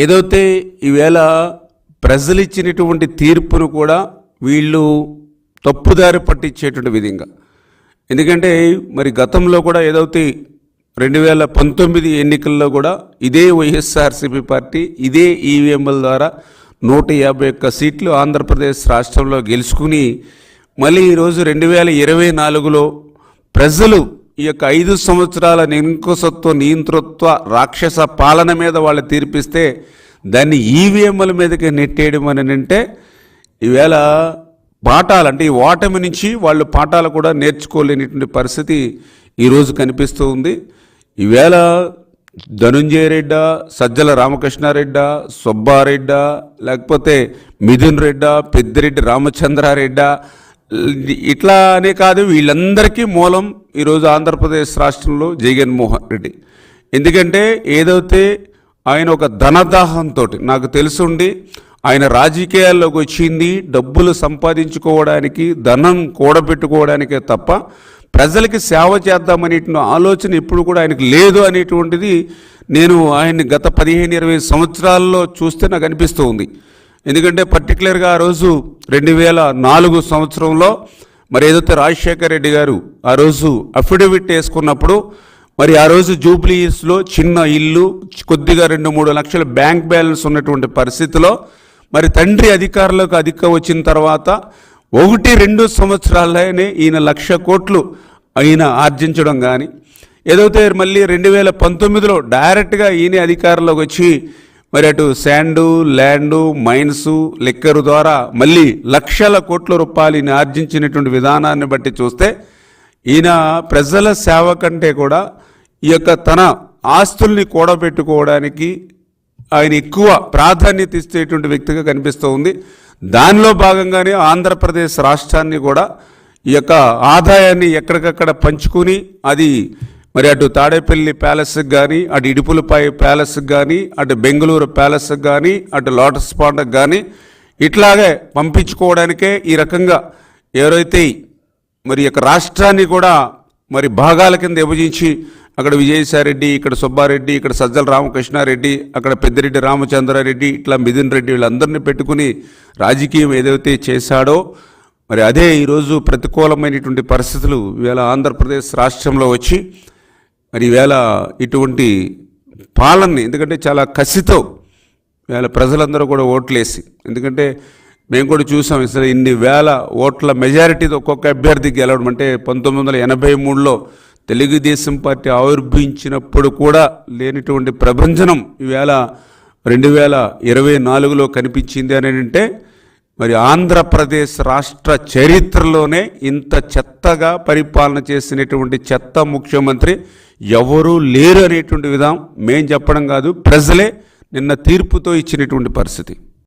ఏదైతే ఈవేళ ప్రజలు ఇచ్చినటువంటి తీర్పును కూడా వీళ్ళు తప్పుదారి పట్టించేటువంటి విధంగా. ఎందుకంటే మరి గతంలో కూడా ఏదైతే రెండు వేల పంతొమ్మిది ఎన్నికల్లో కూడా ఇదే వైఎస్ఆర్సీపీ పార్టీ ఇదే ఈవీఎంల ద్వారా నూట యాభై ఒక్క సీట్లు ఆంధ్రప్రదేశ్ రాష్ట్రంలో గెలుచుకుని మళ్ళీ ఈరోజు రెండు వేల ఇరవై నాలుగులో ప్రజలు ఈ యొక్క ఐదు సంవత్సరాల నింకుసత్వ నియంతృత్వ రాక్షస పాలన మీద వాళ్ళు తీర్పిస్తే దాన్ని ఈవీఎంల మీదకి నెట్టేయడం అని అంటే ఈవేళ పాఠాలు అంటే ఈ ఓటమి నుంచి వాళ్ళు పాఠాలు కూడా నేర్చుకోలేనిటువంటి పరిస్థితి ఈరోజు కనిపిస్తూ ఉంది. ఈవేళ ధనుంజయ రెడ్డ సజ్జల రామకృష్ణారెడ్డ సుబ్బారెడ్డ లేకపోతే మిథున్ రెడ్డ పెద్దిరెడ్డి రామచంద్రారెడ్డ ఇట్లా అనే కాదు వీళ్ళందరికీ మూలం ఈరోజు ఆంధ్రప్రదేశ్ రాష్ట్రంలో జగన్మోహన్ రెడ్డి. ఎందుకంటే ఏదైతే ఆయన ఒక ధనదాహంతో నాకు తెలుసుండి ఆయన రాజకీయాల్లోకి వచ్చింది డబ్బులు సంపాదించుకోవడానికి ధనం కూడబెట్టుకోవడానికే తప్ప ప్రజలకి సేవ చేద్దామనే ఆలోచన ఎప్పుడు కూడా ఆయనకు లేదు అనేటువంటిది నేను ఆయన్ని గత పదిహేను ఇరవై సంవత్సరాల్లో చూస్తే నాకు అనిపిస్తూ ఉంది. ఎందుకంటే పర్టికులర్గా ఆ రోజు రెండు వేల నాలుగు సంవత్సరంలో మరి ఏదైతే రాజశేఖర రెడ్డి గారు ఆ రోజు అఫిడవిట్ వేసుకున్నప్పుడు మరి ఆ రోజు జూబ్లీస్లో చిన్న ఇల్లు కొద్దిగా రెండు మూడు లక్షల బ్యాంక్ బ్యాలెన్స్ ఉన్నటువంటి పరిస్థితిలో మరి తండ్రి అధికారులకు అధిక వచ్చిన తర్వాత ఒకటి రెండు సంవత్సరాలనే ఈయన లక్ష కోట్లు ఆయన ఆర్జించడం కానీ ఏదైతే మళ్ళీ రెండు వేల పంతొమ్మిదిలో డైరెక్ట్గా ఈయన అధికారంలోకి వచ్చి మరి అటు శాండు ల్యాండు మైన్స్ లిక్కరు ద్వారా మళ్ళీ లక్షల కోట్ల రూపాయలని ఆర్జించినటువంటి విధానాన్ని బట్టి చూస్తే ఈయన ప్రజల సేవ కంటే కూడా ఈ యొక్క తన ఆస్తుల్ని కూడబెట్టుకోవడానికి ఆయన ఎక్కువ ప్రాధాన్యత ఇచ్చేటువంటి వ్యక్తిగా కనిపిస్తూ ఉంది. దానిలో భాగంగానే ఆంధ్రప్రదేశ్ రాష్ట్రాన్ని కూడా ఈ యొక్క ఆదాయాన్ని ఎక్కడికక్కడ పంచుకుని అది మరి అటు తాడేపల్లి ప్యాలెస్కి కానీ అటు ఇడుపులపై ప్యాలెస్కి కానీ అటు బెంగళూరు ప్యాలెస్కి కానీ అటు లోటస్ పాండ్కి కానీ ఇట్లాగే పంపించుకోవడానికే ఈ రకంగా ఎవరైతే మరి యొక్క రాష్ట్రాన్ని కూడా మరి భాగాల కింద విభజించి అక్కడ విజయసాయిరెడ్డి ఇక్కడ సుబ్బారెడ్డి ఇక్కడ సజ్జల రామకృష్ణారెడ్డి అక్కడ పెద్దిరెడ్డి రామచంద్రారెడ్డి ఇట్లా మిథున్ రెడ్డి వీళ్ళందరినీ పెట్టుకుని రాజకీయం ఏదైతే చేశాడో మరి అదే ఈరోజు ప్రతికూలమైనటువంటి పరిస్థితులు ఇవాళ ఆంధ్రప్రదేశ్ రాష్ట్రంలో వచ్చి మరి ఈవేళ ఇటువంటి పాలనని ఎందుకంటే చాలా కసితో వేళ ప్రజలందరూ కూడా ఓట్లేసి ఎందుకంటే మేము కూడా చూసాం సరే ఇన్ని వేల ఓట్ల మెజారిటీతో ఒక్కొక్క అభ్యర్థి గెలవడం అంటే పంతొమ్మిది వందల ఎనభై మూడులో తెలుగుదేశం పార్టీ ఆవిర్భవించినప్పుడు కూడా లేనిటువంటి ప్రభంజనం ఈవేళ రెండు వేల ఇరవై నాలుగులో కనిపించింది అని అంటే మరి ఆంధ్రప్రదేశ్ రాష్ట్ర చరిత్రలోనే ఇంత చెత్తగా పరిపాలన చేసినటువంటి చెత్త ముఖ్యమంత్రి ఎవరూ లేరు అనేటువంటి విధానం మేం చెప్పడం కాదు. ప్రజలే నిన్న తీర్పుతో ఇచ్చినటువంటి పరిస్థితి.